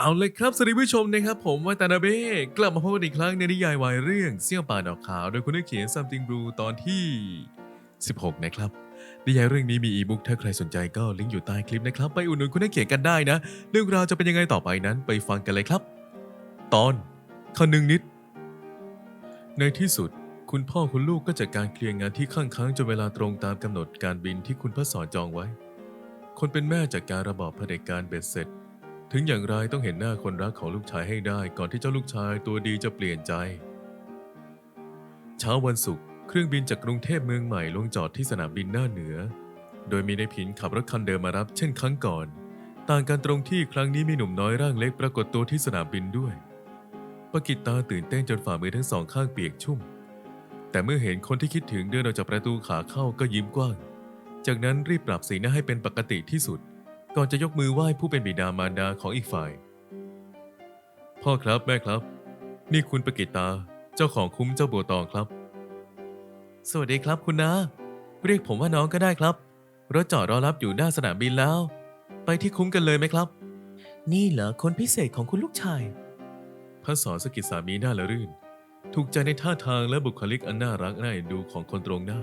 เอาเลยครับสวัสดีผู้ชมนะครับ ผมวาตานาเบะกลับมาพบกันอีกครั้งในนิยายวายเรื่องเสี่ยวป่าดอกขาว โดยคุณนักเขียน Something Blue ตอนที่ 16 นะครับ นิยายเรื่องนี้มีอีบุ๊กถ้าใครสนใจก็ลิงก์อยู่ใต้คลิปนะครับ ไปอุดหนุนคุณนักเขียนกันได้นะ เรื่องราวจะเป็นยังไงต่อไปนั้นไปฟังกันเลยครับ ตอนคนึงนิด ในที่สุด คุณพ่อคุณลูกก็จัดการเคลียร์งานที่ข้างค้างจนเวลาตรงตามกำหนดการบินที่คุณพ่อสอนจองไว้ คนเป็นแม่จากการระบอบเผด็จการเบ็ดเสร็จ ถึงอย่างไรต้องเห็นหน้าคนรักของลูกชายให้ได้ ก่อนที่เจ้าลูกชายตัวดีจะเปลี่ยนใจ เช้าวันศุกร์เครื่องบินจากกรุงเทพเมืองใหม่ลงจอดที่สนามบินหน้าเหนือ โดยมีนายผินขับรถคันเดิมมารับเช่นครั้งก่อน ต่างกันตรงที่ครั้งนี้มีหนุ่มน้อยร่างเล็กปรากฏตัวที่สนามบินด้วยปกิตตาตื่นเต้นจนฝ่ามือทั้งสองข้างเปียกชุ่ม แต่เมื่อเห็นคนที่คิดถึงเดินออกจากประตูขาเข้าก็ยิ้มกว้าง จากนั้นรีบปรับสีหน้าให้เป็นปกติที่สุด ก่อนจะยกมือไหว้ผู้เป็นบิดามารดาของอีกฝ่าย พ่อครับแม่ครับ นี่คุณปกิตตาเจ้าของคุ้มเจ้าบัวตองครับ สวัสดีครับคุณนาเรียกผมว่าน้องก็ได้ครับรถจอดรอรับอยู่หน้าสนามบินแล้ว ไปที่คุ้มกันเลยไหมครับ นี่เหรอคนพิเศษของคุณลูกชายพระสอนสกิดสามีหน้าละรื่น ถูกใจในท่าทางและบุคลิกอันน่ารักน่าเอ็นดูของคนตรงหน้า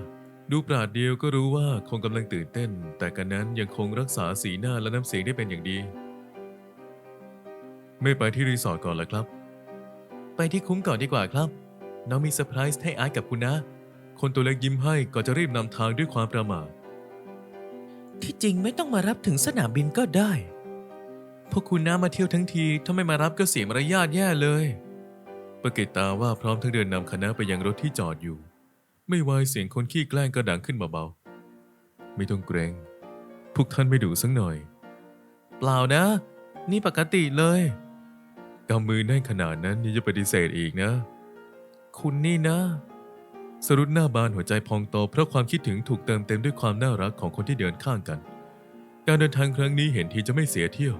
ดูปราดเดียวก็รู้ว่าคงกำลังตื่นเต้น แต่กันนั้นยังคงรักษาสีหน้าและน้ำเสียงได้เป็นอย่างดี ไม่ไปที่รีสอร์ทก่อนเหรอครับ ไปที่คุ้มก่อนดีกว่าครับ น้องมีเซอร์ไพรส์ให้อาร์ตกับคุณนะ คนตัวเล็กยิ้มให้ก่อนจะรีบนำทางด้วยความประหม่าที่จริงไม่ต้องมารับถึงสนามบินก็ได้ พวกคุณน้ามาเที่ยวทั้งทีถ้าไม่มารับก็เสียมารยาทแย่เลยประกิตตาว่าพร้อมทั้งเดินนำคณะไปยังรถที่จอดอยู่ ไม่วายเสียงคนขี้แกล้งก็ดังขึ้นเบาๆ ไม่ต้องเกรง พวกท่านไม่ดูสักหน่อย เปล่านะ นี่ปกติเลยกำมือแน่นขนาดนั้นยังจะปฏิเสธอีกนะ คุณนี่นะ สรุดหน้าบานหัวใจพองโตเพราะความคิดถึงถูกเติมเต็มด้วยความน่ารักของคนที่เดินข้างกัน การเดินทางครั้งนี้เห็นทีจะไม่เสียเที่ยว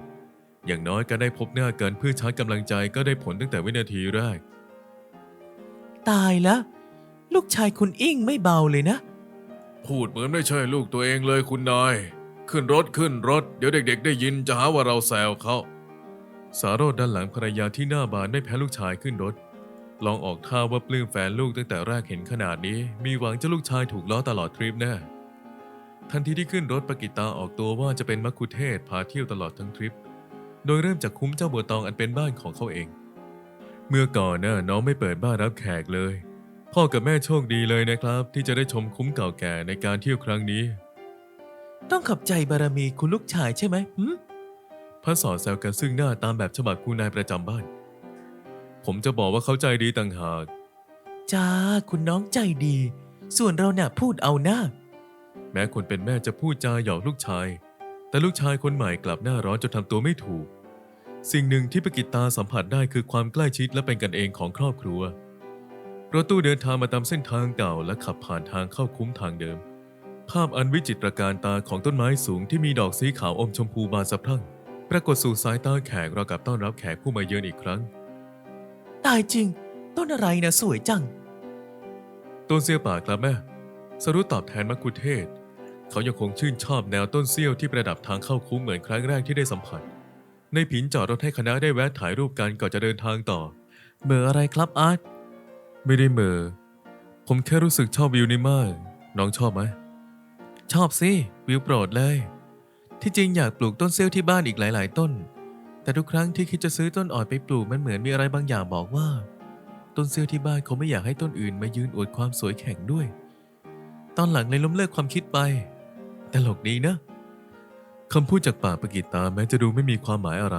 อย่างน้อยการได้พบหน้ากันเพื่อชาร์จกำลังใจก็ได้ผลตั้งแต่วินาทีแรก ตายแล้ว ลูกชายคุณอิงไม่เบาเลยนะ พูดเหมือนไม่ใช่ลูกตัวเองเลยคุณนาย ขึ้นรถขึ้นรถ เดี๋ยวเด็ก ๆ ได้ยินจะหาว่าเราแซวเขา สารโรดด้านหลังภรรยาที่หน้าบานไม่แพ้ลูกชายขึ้นรถ ลองออกท่าว่าปลื้มแฟนลูกตั้งแต่แรกเห็นขนาดนี้ มีหวังจะลูกชายถูกล้อตลอดทริปแน่ทันทีที่ขึ้นรถปกิตาออกตัวว่าจะเป็นมักคุเทศพาเที่ยวตลอดทั้งทริป โดยเริ่มจากคุ้มเจ้าบัวตองอันเป็นบ้านของเขาเอง เมื่อก่อนน่ะน้องไม่เปิดบ้านรับแขกเลย พ่อกับแม่โชคดีเลยนะครับ ที่จะได้ชมคุ้มเก่าแก่ในการเที่ยวครั้งนี้ ต้องขอบใจบารมีคุณลูกชายใช่ไหมหืมพระสอนแซวกันซึ่งหน้าตามแบบฉบับคุณนายประจำบ้าน ผมจะบอกว่าเขาใจดีต่างหาก จ้าคุณน้องใจดี ส่วนเราเนี่ยพูดเอาหน้า แม้คนเป็นแม่จะพูดจาหยอกลูกชาย แต่ลูกชายคนใหม่กลับหน้าร้อนจนทำตัวไม่ถูก สิ่งหนึ่งที่ปกิตตาสัมผัสได้คือความใกล้ชิดและเป็นกันเองของครอบครัว รถตู้เดินทางมาตามเส้นทางเก่าและขับผ่านทางเข้าคุ้มทางเดิม ภาพอันวิจิตรการตาของต้นไม้สูงที่มีดอกสีขาวอมชมพูบานสะพรั่ง ปรากฏสู่สายตาแขกเราวกับต้อนรับแขกผู้มาเยือนอีกครั้ง ตายจริง ต้นอะไรนะสวยจัง ต้นเสี้ยวป่าครับแม่ สรุปตอบแทนมักคุเทศก์เขายังคงชื่นชอบแนวต้นเสี้ยวที่ประดับทางเข้าคุ้มเหมือนครั้งแรกที่ได้สัมผัส ในผินจอดรถให้คณะได้แวะถ่ายรูปกันก่อนจะเดินทางต่อ เบอร์อะไรครับอาร์ต ไม่ได้เหมอผมแค่รู้สึกชอบวิวนี้มาก น้องชอบไหม ชอบสิ วิวโปรดเลย ที่จริงอยากปลูกต้นเซลล์ที่บ้านอีกหลาย ๆ ต้น แต่ทุกครั้งที่คิดจะซื้อต้นอ่อนไปปลูกมันเหมือนมีอะไรบางอย่างบอกว่า ต้นเซลล์ที่บ้านเขาไม่อยากให้ต้นอื่นมายืนอวดความสวยแข่งด้วย ตอนหลังเลยล้มเลิกความคิดไปตลกดีนะคำพูดจากปากปกิตาแม้จะดูไม่มีความหมายอะไร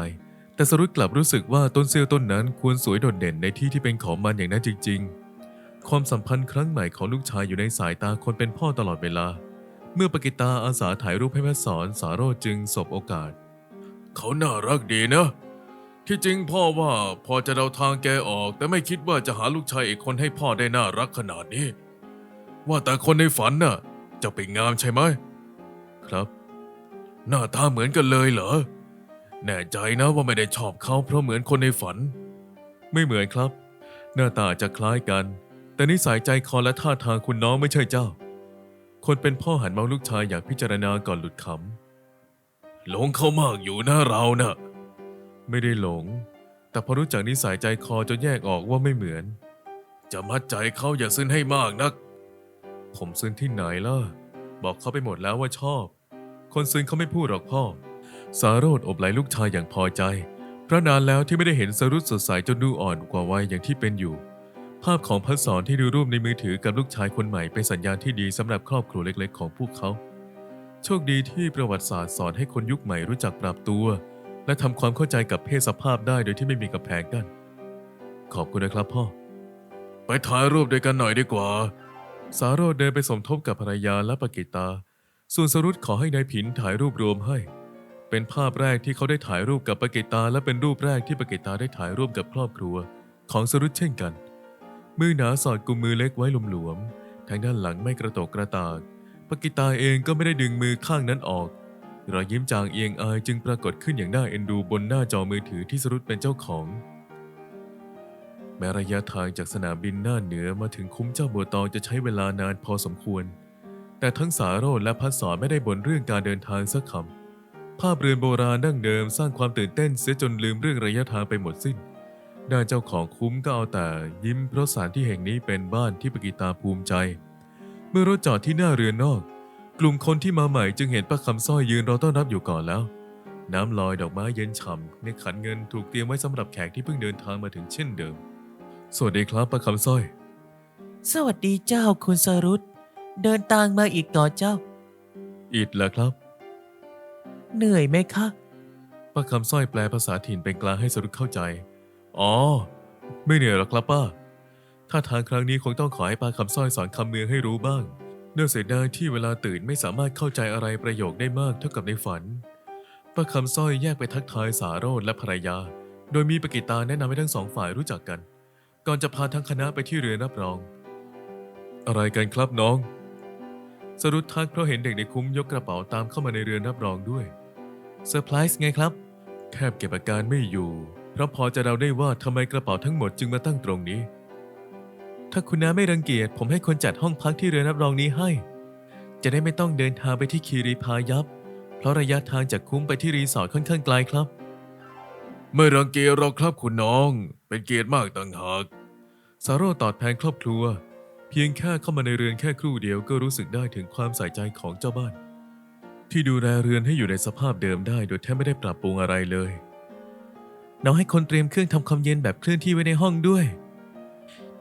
แต่สรุปกลับรู้สึกว่าต้นเสี้ยวต้นนั้นควรสวยโดดเด่นในที่ที่เป็นของมันอย่างนั้นจริง ๆ ความสัมพันธ์ครั้งใหม่ของลูกชายอยู่ในสายตาคนเป็นพ่อตลอดเวลา เมื่อปกิตาอาสาถ่ายรูปให้แม่สอนสาโรจน์จึงสบโอกาส เขาน่ารักดีนะ ที่จริงพ่อว่าพอจะเดาทางแกออก แต่ไม่คิดว่าจะหาลูกชายอีกคนให้พ่อได้น่ารักขนาดนี้ ว่าแต่คนในฝันน่ะ จะเป็นงามใช่ไหมครับ หน้าตาเหมือนกันเลยเหรอ แน่ใจนะว่าไม่ได้ชอบเขาเพราะเหมือนคนในฝัน ไม่เหมือนครับ หน้าตาจะคล้ายกัน แต่นิสัยใจคอและท่าทางคุณน้องไม่ใช่เจ้า คนเป็นพ่อหันมองลูกชายอยากพิจารณาก่อนหลุดคำหลงเขามากอยู่นะเรานะ่ะไม่ได้หลง แต่พอรู้จักนิสัยใจคอจนแยกออกว่าไม่เหมือน จะมัดใจเขาอย่าซึ้นให้มากนัก ผมซึ้นที่ไหนล่ะ บอกเขาไปหมดแล้วว่าชอบ คนซึ้นเขาไม่พูดหรอกพ่อ สาโรธอบไหลลูกชายอย่างพอใจ เพราะนานแล้วที่ไม่ได้เห็นสรุปสดใสจนดูอ่อนกว่าวัยอย่างที่เป็นอยู่ ภาพของพัดสอนที่ดูรูปในมือถือกับลูกชายคนใหม่เป็นสัญญาณที่ดีสำหรับครอบครัวเล็กๆ ของพวกเขา โชคดีที่ประวัติศาสตร์สอนให้คนยุคใหม่รู้จักปรับตัว และทำความเข้าใจกับเพศสภาพได้โดยที่ไม่มีกำแพงกั้นขอบคุณนะครับพ่อ ไปถ่ายรูปด้วยกันหน่อยดีกว่า สาโรธเดินไปสมทบกับภรรยาและปกิตา ส่วนสรุตขอให้นายผินถ่ายรูปรวมให้ เป็นภาพแรกที่เขาได้ถ่ายรูปกับปกิตา และเป็นรูปแรกที่ปกิตาได้ถ่ายรูปกับครอบครัว ของสรุตเช่นกัน มือหนาสอดกุมมือเล็กไว้หลวมๆทางด้านหลังไม่กระตกกระตากปกิตาเองก็ไม่ได้ดึงมือข้างนั้นออกรอยยิ้มจางเอียงอายจึงปรากฏขึ้นอย่างน่าเอ็นดูบนหน้าจอมือถือที่สรุตเป็นเจ้าของ แม้ระยะทางจากสนามบินหน้าเหนือมาถึงคุ้มเจ้าบัวตองจะใช้เวลานานพอสมควร แต่ทั้งสาโรธและพัดสอนไม่ได้บ่นเรื่องการเดินทางสักคำ ภาพเรือนโบราณดั้งเดิมสร้างความตื่นเต้นเสียจนลืมเรื่องระยะทางไปหมดสิ้น ด้านเจ้าของคุ้มก็เอาแต่ยิ้มเพราะสถานที่แห่งนี้เป็นบ้านที่ปกิตาภูมิใจ เมื่อรถจอดที่หน้าเรือนนอก กลุ่มคนที่มาใหม่จึงเห็นป้าคำสร้อยยืนรอต้อนรับอยู่ก่อนแล้ว น้ำลอยดอกไม้เย็นฉ่ำในขันเงินถูกเตรียมไว้สำหรับแขกที่เพิ่งเดินทางมาถึงเช่นเดิม สวัสดีครับป้าคำสร้อย สวัสดีเจ้าคุณสรุตเดินทางมาอีกต่อเจ้า อิดเหรอครับ เหนื่อยไหมคะ ป้าคำสร้อยแปลภาษาถิ่นเป็นกลางให้สรุปเข้าใจ อ๋อ ไม่เหนื่อยหรอกครับป้า ถ้าทางครั้งนี้คงต้องขอให้ป้าคำสร้อยสอนคำเมืองให้รู้บ้าง เนื่องเสียดายที่เวลาตื่นไม่สามารถเข้าใจอะไรประโยคได้มากเท่ากับในฝัน ป้าคำสร้อยแยกไปทักทายสาโรธและภรรยา โดยมีปกิตาแนะนำให้ทั้งสองฝ่ายรู้จักกัน ก่อนจะพาทั้งคณะไปที่เรือนรับรอง อะไรกันครับน้องสรุปทักเพราะเห็นเด็กในคุ้มยกกระเป๋าตามเข้ามาในเรือนรับรองด้วย เซอร์ไพรส์ไงครับแทบเก็บอาการไม่อยู่ เพราะพอจะเดาได้ว่าทำไมกระเป๋าทั้งหมดจึงมาตั้งตรงนี้ ถ้าคุณน้าไม่รังเกียจ ผมให้คนจัดห้องพักที่เรือนรับรองนี้ให้ จะได้ไม่ต้องเดินทางไปที่คีรีพายัพเพราะระยะทางจากคุ้มไปที่รีสอร์ทค่อนข้างไกลครับ ไม่รังเกียจหรอกครับคุณน้อง เป็นเกียรติมากต่างหากสาโรจน์ตอบแทนครอบครัว เพียงแค่เข้ามาในเรือนแค่ครู่เดียวก็รู้สึกได้ถึงความใส่ใจของเจ้าบ้าน ที่ดูแลเรือนให้อยู่ในสภาพเดิมได้ โดยแทบไม่ได้ปรับปรุงอะไรเลยน้องให้คนเตรียมเครื่องทำความเย็นแบบเคลื่อนที่ไว้ในห้องด้วย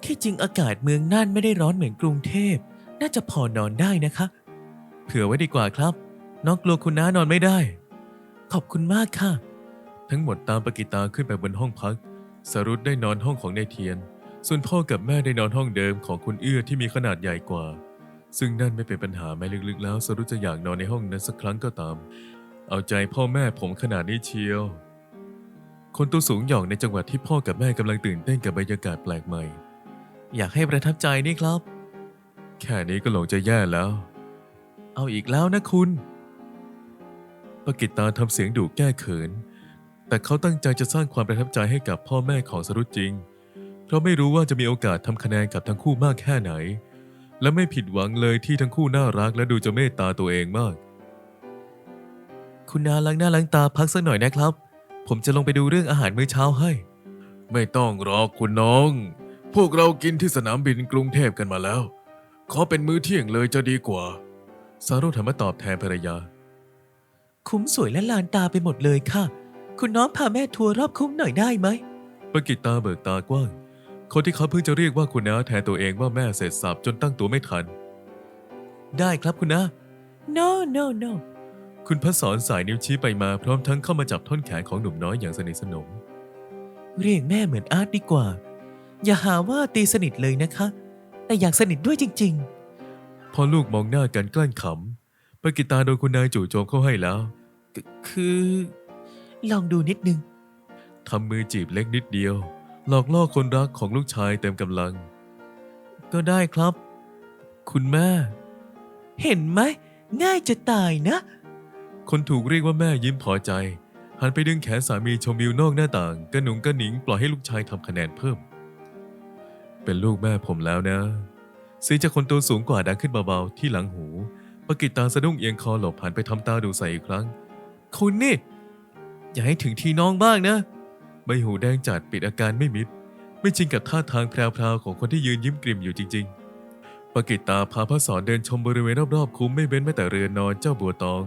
ที่จริงอากาศเมืองน่านไม่ได้ร้อนเหมือนกรุงเทพ น่าจะพอนอนได้นะคะ เผื่อไว้ดีกว่าครับ น้องกลัวคุณน้านอนไม่ได้ ขอบคุณมากค่ะ ทั้งหมดตามปกิตาขึ้นไปบนห้องพัก สรุตได้นอนห้องของนายเทียน ส่วนพ่อกับแม่ได้นอนห้องเดิมของคุณเอื้อที่มีขนาดใหญ่กว่า ซึ่งนั่นไม่เป็นปัญหาแม้ลึกๆ แล้วสรุจะอยากนอนในห้องนั้นสักครั้งก็ตาม เอาใจพ่อแม่ผมขนาดนี้เชียว คนตัวสูงหย่องในจังหวัดที่พ่อกับแม่กำลังตื่นเต้นกับบรรยากาศแปลกใหม่ อยากให้ประทับใจนี่ครับ แค่นี้ก็หลงจะแย่แล้ว เอาอีกแล้วนะคุณปกิตตาทำเสียงดุแก้เขิน แต่เขาตั้งใจจะสร้างความประทับใจให้กับพ่อแม่ของสรุตจริง เพราะไม่รู้ว่าจะมีโอกาสทำคะแนนกับทั้งคู่มากแค่ไหน และไม่ผิดหวังเลยที่ทั้งคู่น่ารักและดูจะเมตตาตัวเองมาก คุณนาล้างหน้าล้างตาพักสักหน่อยนะครับ ผมจะลงไปดูเรื่องอาหารมื้อเช้าให้ ไม่ต้องหรอกคุณน้อง พวกเรากินที่สนามบินกรุงเทพกันมาแล้ว ขอเป็นมื้อเที่ยงเลยจะดีกว่าสารุธรรมตอบแทนภรรยา คุ้มสวยและลานตาไปหมดเลยค่ะ คุณน้องพาแม่ทัวร์รอบคุ้มหน่อยได้ไหมปกิตตาเบิกตากว้าง คนที่เขาเพิ่งจะเรียกว่าคุณน้าแทนตัวเองว่าแม่เสร็จสับจนตั้งตัวไม่ทัน ได้ครับคุณน้า no no no คุณพัศรสายนิ้วชี้ไปมาพร้อมทั้งเข้ามาจับท่อนแขนของหนุ่มน้อยอย่างสนิทสนม เรียกแม่เหมือนอาร์ตดีกว่า อย่าหาว่าตีสนิทเลยนะคะ แต่อยากสนิทด้วยจริง ๆ พอลูกมองหน้ากันกลั้นขำปกิตาโดนคุณนายจู่โจมเข้าให้แล้ว คือ ลองดูนิดนึงทำมือจีบเล็กนิดเดียว หลอกล่อคนรักของลูกชายเต็มกำลัง ก็ได้ครับ คุณแม่ เห็นไหม ง่ายจะตายนะ คนถูกเรียกว่าแม่ยิ้มพอใจ หันไปดึงแขนสามีชมวิวนอกหน้าต่างกระหนุงกระหนิงปล่อยให้ลูกชายทำคะแนนเพิ่ม เป็นลูกแม่ผมแล้วนะเสียงจากคนตัวสูงกว่าดังขึ้นเบาๆที่หลังหูปกิตตาสะดุ้งเอียงคอหลบหันไปทำตาดูใส่อีกครั้ง คุณนี่ อย่าให้ถึงทีน้องบ้างนะ ใบหูแดงจัดปิดอาการไม่มิด ไม่จริงกับท่าทางแพรวๆของคนที่ยืนยิ้มกริมอยู่จริง ๆปกิตาพาพระสอนเดินชมบริเวณรอบๆคุ้มไม่เว้นแม้แต่เรือนนอนเจ้าบัวตอง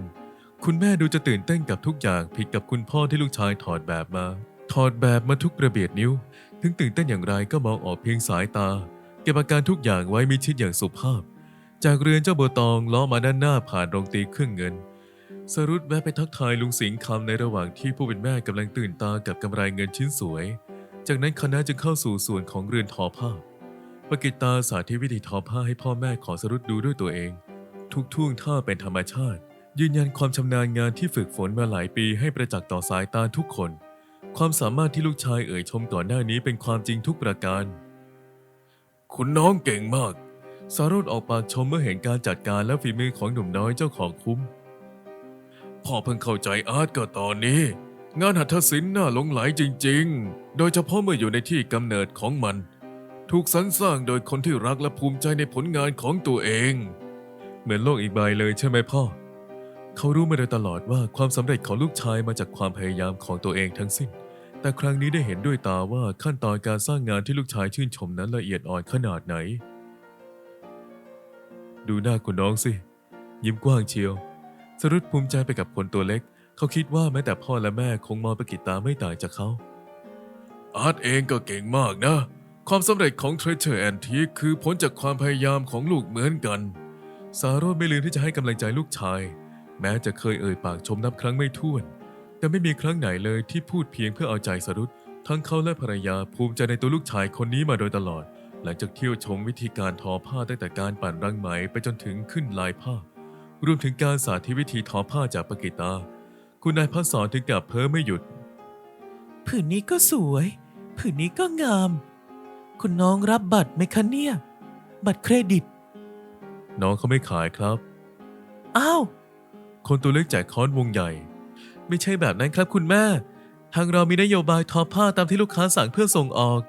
คุณแม่ดูจะตื่นเต้นกับทุกอย่างผิดกับคุณพ่อที่ลูกชายถอดแบบมา ถอดแบบมาทุกระเบียดนิ้ว ถึงตื่นเต้นอย่างไรก็มองออกเพียงสายตา เก็บอาการทุกอย่างไว้มิชิดอย่างสุภาพ จากเรือนเจ้าบัวตองล้อมาด้านหน้าผ่านโรงตีเครื่องเงิน สรุตแวะไปทักทายลุงสิงห์คำในระหว่างที่ผู้เป็นแม่กำลังตื่นตากับกำไรเงินชิ้นสวย จากนั้นคณะจึงเข้าสู่ส่วนของเรือนทอผ้าปกิตตาสาธิตวิธีทอผ้าให้พ่อแม่ของสรุตดูด้วยตัวเอง ทุกท่วงท่าเป็นธรรมชาติ ยืนยันความชำนาญงานที่ฝึกฝนมาหลายปีให้ประจักษ์ต่อสายตาทุกคน ความสามารถที่ลูกชายเอ่ยชมก่อนหน้านี้เป็นความจริงทุกประการ คุณน้องเก่งมาก สารดออกปากชมเมื่อเห็นการจัดการและฝีมือของหนุ่มน้อยเจ้าของคุ้ม พ่อเพิ่งเข้าใจอาร์ตก็ตอนนี้ งานหัตถศิลป์น่าหลงไหลจริง ๆ โดยเฉพาะเมื่ออยู่ในที่กำเนิดของมัน ถูกสรรสร้างโดยคนที่รักและภูมิใจในผลงานของตัวเอง เหมือนโลกอีกใบเลยใช่ไหมพ่อ เขารู้มาโดยตลอดว่าความสำเร็จของลูกชายมาจากความพยายามของตัวเองทั้งสิ้น แต่ครั้งนี้ได้เห็นด้วยตาว่าขั้นตอนการสร้างงานที่ลูกชายชื่นชมนั้นละเอียดอ่อนขนาดไหน ดูหน้าคุณน้องสิ ยิ้มกว้างเชียว สรุปภูมิใจไปกับคนตัวเล็ก เขาคิดว่าแม้แต่พ่อและแม่คงมองปกิตาไม่ต่างจากเขา อาร์ตเองก็เก่งมากนะ ความสำเร็จของ Treasure Antique คือผลจากความพยายามของลูกเหมือนกัน สารโรจน์ไม่ลืมที่จะให้กำลังใจลูกชาย แม้จะเคยเอ่ยปากชมนับครั้งไม่ถ้วน แต่ไม่มีครั้งไหนเลยที่พูดเพียงเพื่อเอาใจสรุตทั้งเขาและภรรยาภูมิใจในตัวลูกชายคนนี้มาโดยตลอด หลังจากเที่ยวชมวิธีการทอผ้าตั้งแต่การปั่นรังไหมไปจนถึงขึ้นลายผ้า รวมถึงการสาธิตวิธีทอผ้าจากปากิตา คุณนายพัสสอนถึงกับเพ้อไม่หยุด ผืนนี้ก็สวย ผืนนี้ก็งาม คุณน้องรับบัตรไหมคะเนี่ย บัตรเครดิต น้องเขาไม่ขายครับ อ้าว คนตัวเล็กแจกค้อนวงใหญ่ ไม่ใช่แบบนั้นครับคุณแม่ ทางเรามีนโยบายทอผ้าตามที่ลูกค้าสั่งเพื่อส่งออก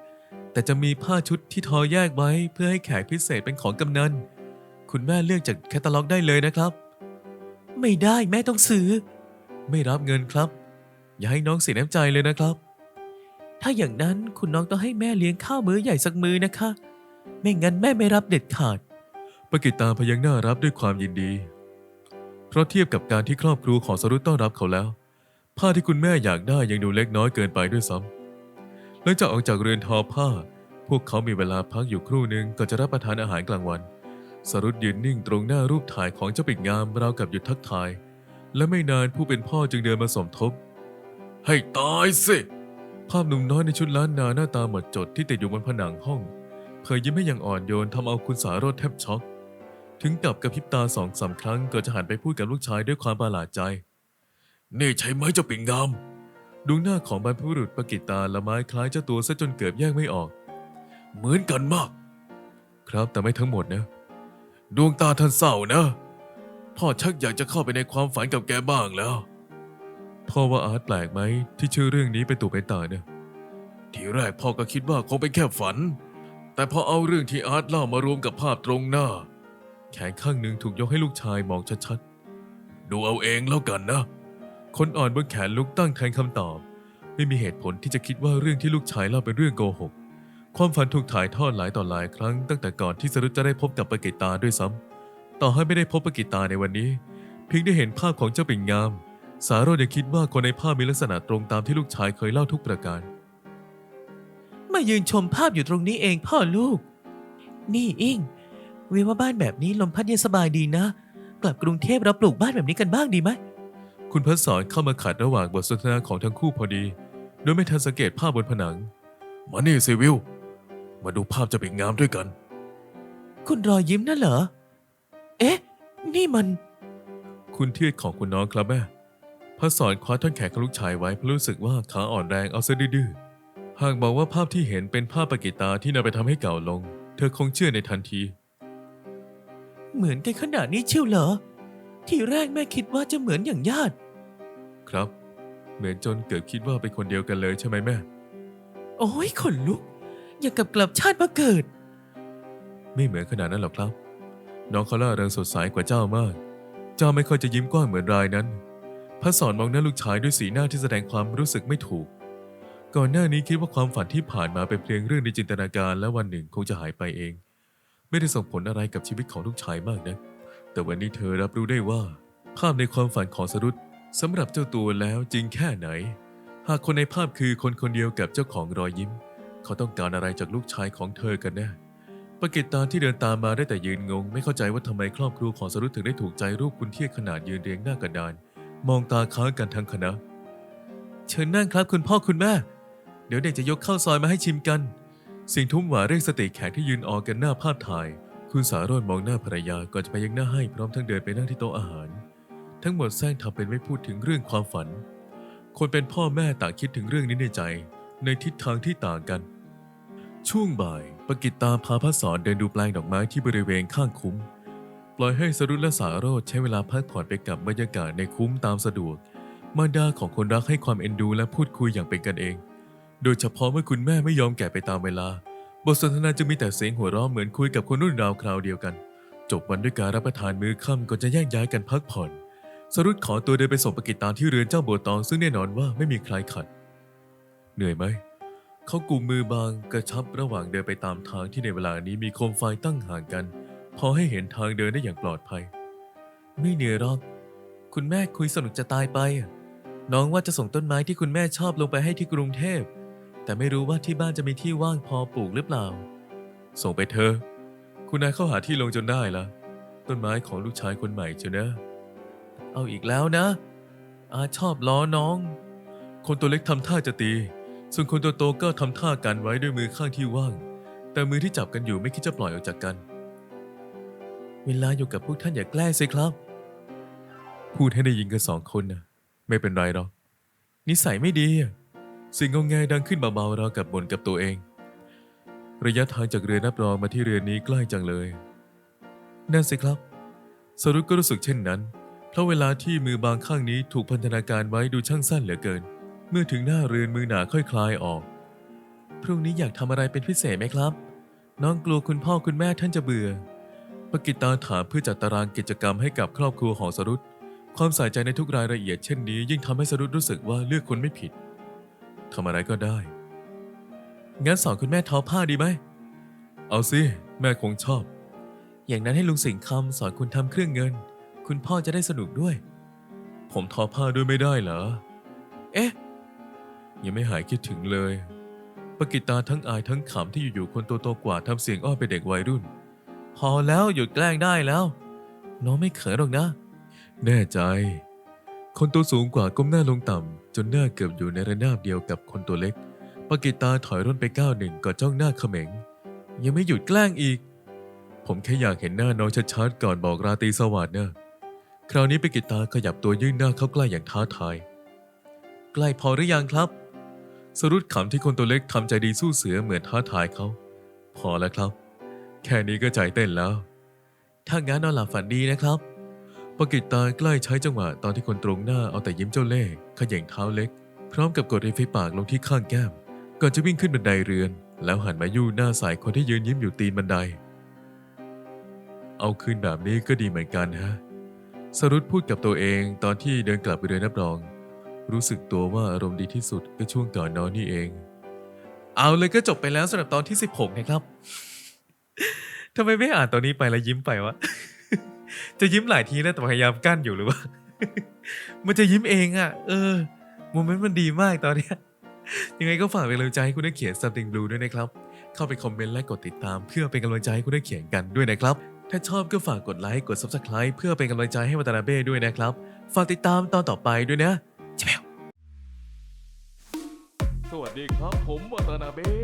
แต่จะมีผ้าชุดที่ทอแยกไว้ เพื่อให้แขกพิเศษเป็นของกำนัน คุณแม่เลือกจากแคตตาล็อกได้เลยนะครับ ไม่ได้แม่ต้องซื้อ ไม่รับเงินครับ อย่าให้น้องเสียน้ำใจเลยนะครับ ถ้าอย่างนั้นคุณน้องต้องให้แม่เลี้ยงข้าวมื้อใหญ่สักมื้อนะคะ ไม่งั้นแม่ไม่รับเด็ดขาดปกิตาพยักหน้ารับด้วยความยินดี เพราะเทียบกับการที่ครอบครัวของสรุตต้อนรับเขาแล้ว ผ้าที่คุณแม่อยากได้ยังดูเล็กน้อยเกินไปด้วยซ้ำหลังจากออกจากเรือนทอผ้า พวกเขามีเวลาพักอยู่ครู่หนึ่งก่อนจะรับประทานอาหารกลางวัน สรุตยืนนิ่งตรงหน้ารูปถ่ายของเจ้าปิ่นงามราวกับหยุดทักทาย และไม่นานผู้เป็นพ่อจึงเดินมาสมทบ ให้ตายสิภาพหนุ่มน้อยในชุดล้านนาหน้าตาหมดจดที่ติดอยู่บนผนังห้องเผยยิ้มให้อย่างอ่อนโยนทำเอาคุณสารสแทบช็อก ถึงกับกระพริบตาสองสามครั้งก่อนจะหันไปพูดกับลูกชายด้วยความประหลาดใจ นี่ใช่ไหมเจ้าปิ่นงามดวงหน้าของบรรพบุรุษปกิตาละไม้คล้ายเจ้าตัวซะจนเกือบแยกไม่ออก เหมือนกันมาก ครับแต่ไม่ทั้งหมดนะ ดวงตาท่านเศร้านะ พ่อชักอยากจะเข้าไปในความฝันกับแกบ้างแล้ว พ่อว่าอาร์ตแปลกไหมที่ชื่อเรื่องนี้เป็นตู่เป็นตาเนี่ย ทีแรกพ่อก็คิดว่าคงเป็นแค่ฝัน แต่พอเอาเรื่องที่อาร์ตเล่ามารวมกับภาพตรงหน้า แขนข้างหนึ่งถูกยกให้ลูกชายมองชัดๆ ดูเอาเองแล้วกันนะ คนอ่อนบนแขนลุกตั้งแทนคำตอบ ไม่มีเหตุผลที่จะคิดว่าเรื่องที่ลูกชายเล่าเป็นเรื่องโกหก ความฝันถูกถ่ายทอดหลายต่อหลายครั้งตั้งแต่ก่อนที่สรุตจะได้พบกับปกิตาด้วยซ้ำต่อให้ไม่ได้พบปกิตาในวันนี้ เพียงได้เห็นภาพของเจ้าปิ่นงาม สารโรจน์ยังคิดว่าคนในภาพมีลักษณะตรงตามที่ลูกชายเคยเล่าทุกประการ มายืนชมภาพอยู่ตรงนี้เองพ่อลูก นี่อิงวิว่าบ้านแบบนี้ลมพัดเย็นสบายดีนะ กลับกรุงเทพเราปลูกบ้านแบบนี้กันบ้างดีไหมคุณพัศสอนเข้ามาขัดระหว่างบทสนทนาของทั้งคู่พอดี โดยไม่ทันสังเกตภาพบนผนังมานี่สิวิว มาดูภาพเจะเป็นงามด้วยกัน คุณรอยยิ้มนั่นเหรอ เอ๊ะ นี่มัน คุณเทียดของคุณน้องครับแม่พัศสอนคว้าท่อนแขนของลูกชายไว้เพราะรู้สึกว่าขาอ่อนแรงเอาซะดื้อๆหากบอกว่าภาพที่เห็นเป็นภาพปากิตาที่นำไปทำให้เก่าลง เธอคงเชื่อในทันที เหมือนกันขนาดนี้เชียวเหรอ ทีแรกแม่คิดว่าจะเหมือนอย่างญาติ ครับ เหมือนจนเกือบคิดว่าเป็นคนเดียวกันเลยใช่ไหมแม่ โอ้ยขนลุก อย่างกับกลับชาติมาเกิด ไม่เหมือนขนาดนั้นหรอกครับ น้องเขาล่าเริงสดใสกว่าเจ้ามาก เจ้าไม่ค่อยจะยิ้มกว้างเหมือนรายนั้น พระสอนมองหน้าลูกชายด้วยสีหน้าที่แสดงความรู้สึกไม่ถูก ก่อนหน้านี้คิดว่าความฝันที่ผ่านมาเป็นเพียงเรื่องในจินตนาการและวันหนึ่งคงจะหายไปเอง ไม่ได้ส่งผลอะไรกับชีวิตของลูกชายมากนะแต่วันนี้เธอรับรู้ได้ว่า ภาพในความฝันของสรุตสำหรับเจ้าตัวแล้วจริงแค่ไหน หากคนในภาพคือคนคนเดียวกับเจ้าของรอยยิ้ม เขาต้องการอะไรจากลูกชายของเธอกันแน่ปกิตตาที่เดินตามมาได้แต่ยืนงง ไม่เข้าใจว่าทำไมครอบครัวของสรุตถึงได้ถูกใจรูปคุณเทียขนาดยืนเรียงหน้ากระดาน มองตาค้างกันทั้งคณะ เชิญนั่งครับคุณพ่อคุณแม่ เดี๋ยวเด็กจะยกข้าวซอยมาให้ชิมกันสียงทุ้มหวาเรียกสติแขกที่ยืนออกกันหน้าภาพถ่าย คุณสารนมองหน้าภรรยาก่อนจะไปยังหน้าให้พร้อมทั้งเดินไปนั่งที่โต๊ะอาหาร ทั้งหมดแซงทำเป็นไม่พูดถึงเรื่องความฝัน คนเป็นพ่อแม่ต่างคิดถึงเรื่องนี้ในใจ ในทิศทางที่ต่างกัน ช่วงบ่ายปกิตตาพาพระสอนเดินดูแปลงดอกไม้ที่บริเวณข้างคุ้ม ปล่อยให้สรุตและสาโรธใช้เวลาพักผ่อนไปกับบรรยากาศในคุ้มตามสะดวก มารดาของคนรักให้ความเอ็นดูและพูดคุยอย่างเป็นกันเอง โดยเฉพาะเมื่อคุณแม่ไม่ยอมแก่ไปตามเวลา บทสนทนาจะมีแต่เสียงหัวเราะเหมือนคุยกับคนรุ่นราวคราวเดียวกัน จบวันด้วยการรับประทานมื้อค่ำก่อนจะแยกย้ายกันพักผ่อน สรุตขอตัวเดินไปส่งปกิตตาที่เรือนเจ้าบัวตองซึ่งแน่นอนว่าไม่มีใครขัด เหนื่อยไหม เขากุมมือบางกระชับระหว่างเดินไปตามทางที่ในเวลานี้มีโคมไฟตั้งห่างกัน พอให้เห็นทางเดินได้อย่างปลอดภัย ไม่เหนื่อยหรอก คุณแม่คุยสนุกจะตายไป น้องว่าจะส่งต้นไม้ที่คุณแม่ชอบลงไปให้ที่กรุงเทพ แต่ไม่รู้ว่าที่บ้านจะมีที่ว่างพอปลูกหรือเปล่า ส่งไปเธอะคุณนายเข้าหาที่ลงจนได้ละต้นไม้ของลูกชายคนใหม่เจ้านะ เอาอีกแล้วนะ อาชอบล้อน้อง คนตัวเล็กทำท่าจะตี ส่วนคนตัวโตก็ทำท่ากันไว้ด้วยมือข้างที่ว่าง แต่มือที่จับกันอยู่ไม่คิดจะปล่อยออกจากกัน เวลาอยู่กับพวกท่านอย่าแกล้งสิครับ พูดให้ได้ยินกันสองคนนะไม่เป็นไรหรอก นิสัยไม่ดีอะสิ่งงงแงดังขึ้นเบาๆราวกับบ่นกับตัวเอง ระยะทางจากเรือนับรองมาที่เรือนี้ใกล้จังเลย นั่นสิครับ สรุปก็รู้สึกเช่นนั้น เพราะเวลาที่มือบางข้างนี้ถูกพันธนาการไว้ดูช่างสั้นเหลือเกิน เมื่อถึงหน้าเรือนมือหนาค่อยคลายออก พรุ่งนี้อยากทำอะไรเป็นพิเศษไหมครับ น้องกลัวคุณพ่อคุณแม่ท่านจะเบื่อปกิตาถามเพื่อจัดตารางกิจกรรมให้กับครอบครัวของสรุตความใส่ใจในทุกรายละเอียดเช่นนี้ ยิ่งทำให้สรุตรู้สึกว่าเลือกคนไม่ผิดทำอะไรก็ได้ งั้นสอนคุณแม่ทอผ้าดีไหม เอาสิแม่คงชอบ อย่างนั้นให้ลุงสิงห์คำสอนคุณทำเครื่องเงิน คุณพ่อจะได้สนุกด้วย ผมทอผ้าด้วยไม่ได้เหรอ เอ๊ะ ยังไม่หายคิดถึงเลยปกิตาทั้งอายทั้งขำที่อยู่ๆคนตัวโตกว่าทำเสียงอ้อนเป็นเด็กวัยรุ่น พอแล้วหยุดแกล้งได้แล้ว น้องไม่เขินหรอกนะ แน่ใจ คนตัวสูงกว่าก้มหน้าลงต่ำจนหน้าเกือบอยู่ในระนาบเดียวกับคนตัวเล็กปกิตาถอยร่นไปก้าวหนึ่งก่อนจ้องหน้าเขม็ง ยังไม่หยุดแกล้งอีก ผมแค่อยากเห็นหน้าน้องชัดๆก่อนบอกราตรีสวัสดิ์นะคราวนี้ปกิตาขยับตัวยื่นหน้าเข้าใกล้อย่างท้าทาย ใกล้พอหรือยังครับ สรุดขำที่คนตัวเล็กทำใจดีสู้เสือเหมือนท้าทายเขา พอแล้วครับ แค่นี้ก็ใจเต้นแล้ว ถ้างั้นนอนหลับฝันดีนะครับปกิตตาใกล้ใช้จังหวะตอนที่คนตรงหน้าเอาแต่ยิ้มเจ้าเล่ห์ขย่งเท้าเล็ก พร้อมกับกดริมฝีปากลงที่ข้างแก้ม ก่อนจะวิ่งขึ้นบันไดเรือน แล้วหันมายู่หน้าใส่คนที่ยืนยิ้มอยู่ตีนบันได เอาคืนแบบนี้ก็ดีเหมือนกันฮะ สรุตพูดกับตัวเองตอนที่เดินกลับไปเรือนนับรอง รู้สึกตัวว่าอารมณ์ดีที่สุดก็ช่วงก่อนนอนนี่เอง เอาเลยก็จบไปแล้วสำหรับตอนที่ 16 นะครับทำไมไม่อ่านตอนนี้ไปแล้วยิ้มไปวะ จะยิ้มหลายทีแล้วแต่พยายามกั้นอยู่หรือว่า มันจะยิ้มเองอะ่ะ เออโมเมนต์มันดีมากตอนเนี้ยยังไงก็ฝากเป็นกำลังใจให้คุณได้เขียน something blue ด้วยนะครับ เข้าไปคอมเมนต์และกดติดตาม เพื่อเป็นกำลังใจให้คุณได้เขียนกันด้วยนะครับ ถ้าชอบก็ฝากกดไลค์กด subscribe เพื่อเป็นกำลังใจให้วัตนาเบ้ด้วยนะครับ ฝากติดตามตอนต่อไปด้วยนะ ดีครับผมวัตนาเบ้